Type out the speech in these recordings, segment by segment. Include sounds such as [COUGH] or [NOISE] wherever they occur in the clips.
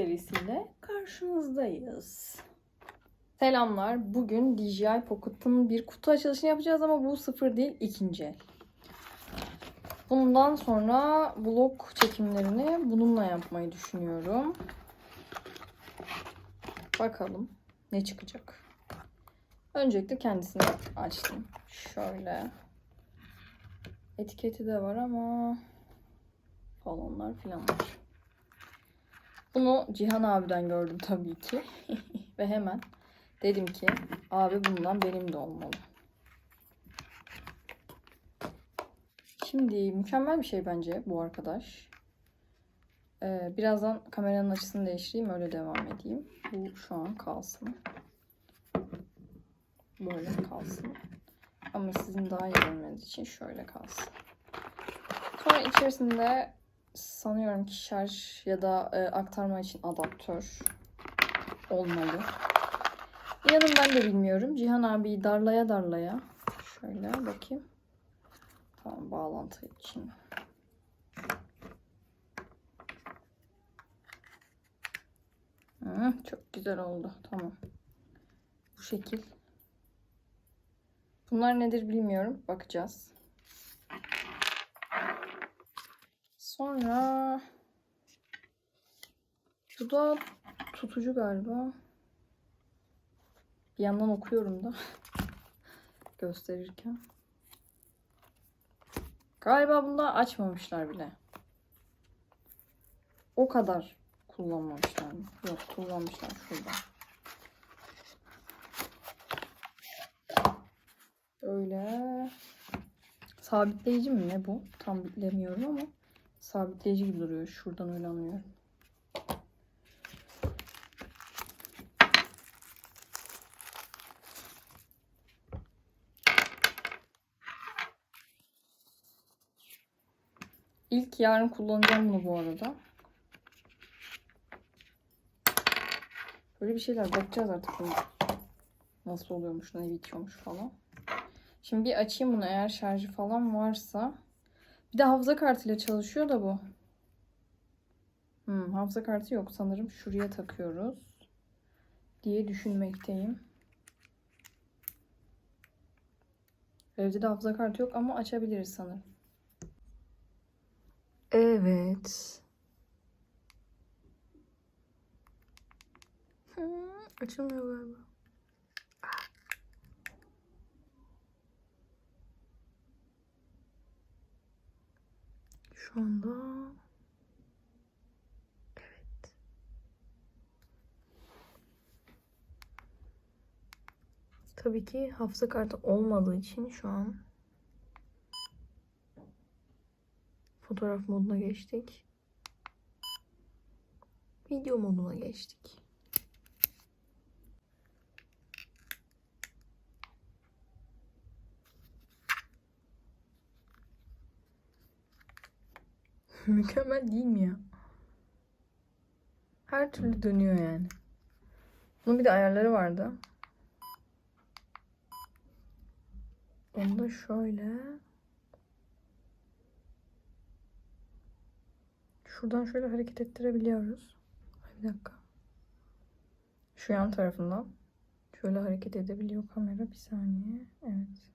serisiyle karşınızdayız. Selamlar. Bugün DJI Pocket'ın bir kutu açılışını yapacağız ama bu sıfır değil, ikinci el. Bundan sonra vlog çekimlerini bununla yapmayı düşünüyorum. Bakalım ne çıkacak. Öncelikle kendisini açtım. Şöyle. Etiketi de var ama balonlar falan var. Bunu Cihan abiden gördüm tabii ki. [LAUGHS] Ve hemen dedim ki abi bundan benim de olmalı. Şimdi mükemmel bir şey bence bu arkadaş. Ee, birazdan kameranın açısını değiştireyim öyle devam edeyim. Bu şu an kalsın. Böyle kalsın. Ama sizin daha iyi görmeniz için şöyle kalsın. Sonra içerisinde sanıyorum ki şarj ya da e, aktarma için adaptör olmalı. İnanın ben de bilmiyorum. Cihan abi darlaya darlaya. Şöyle bakayım. Tamam bağlantı için. Hı, çok güzel oldu. Tamam. Bu şekil. Bunlar nedir bilmiyorum. Bakacağız. Sonra bu da tutucu galiba. Bir yandan okuyorum da [LAUGHS] gösterirken. Galiba bunda açmamışlar bile. O kadar kullanmamışlar mı? Yok kullanmışlar şurada. Böyle sabitleyici mi ne bu? Tam bilemiyorum ama sabitleyici gibi duruyor. Şuradan öyle anlıyorum. İlk yarın kullanacağım bunu bu arada. Böyle bir şeyler bakacağız artık bunu. Nasıl oluyormuş, ne bitiyormuş falan. Şimdi bir açayım bunu eğer şarjı falan varsa. Bir de hafıza kartıyla çalışıyor da bu. Hmm, hafıza kartı yok sanırım. Şuraya takıyoruz. Diye düşünmekteyim. Evde de hafıza kartı yok ama açabiliriz sanırım. Evet. Hmm, açılmıyor galiba. Şu anda evet. Tabii ki hafıza kartı olmadığı için şu an fotoğraf moduna geçtik. Video moduna geçtik. [LAUGHS] Mükemmel değil mi ya? Her türlü dönüyor yani. Bunun bir de ayarları vardı. Onu da şöyle. Şuradan şöyle hareket ettirebiliyoruz. Bir dakika. Şu yan tarafından. Şöyle hareket edebiliyor kamera. Bir saniye. Evet.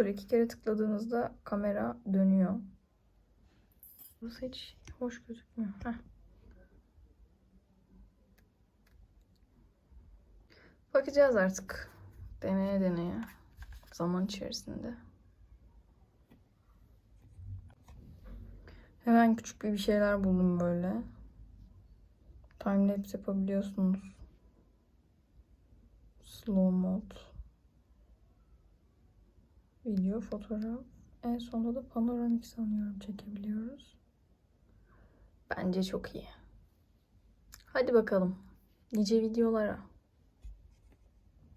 Böyle iki kere tıkladığınızda kamera dönüyor. Burası hiç hoş gözükmüyor. Heh. Bakacağız artık. Deneye deneye. Zaman içerisinde. Hemen küçük bir bir şeyler buldum böyle. Timelapse yapabiliyorsunuz. Slow mode. Video, fotoğraf. En sonunda da panoramik sanıyorum çekebiliyoruz. Bence çok iyi. Hadi bakalım. Nice videolara.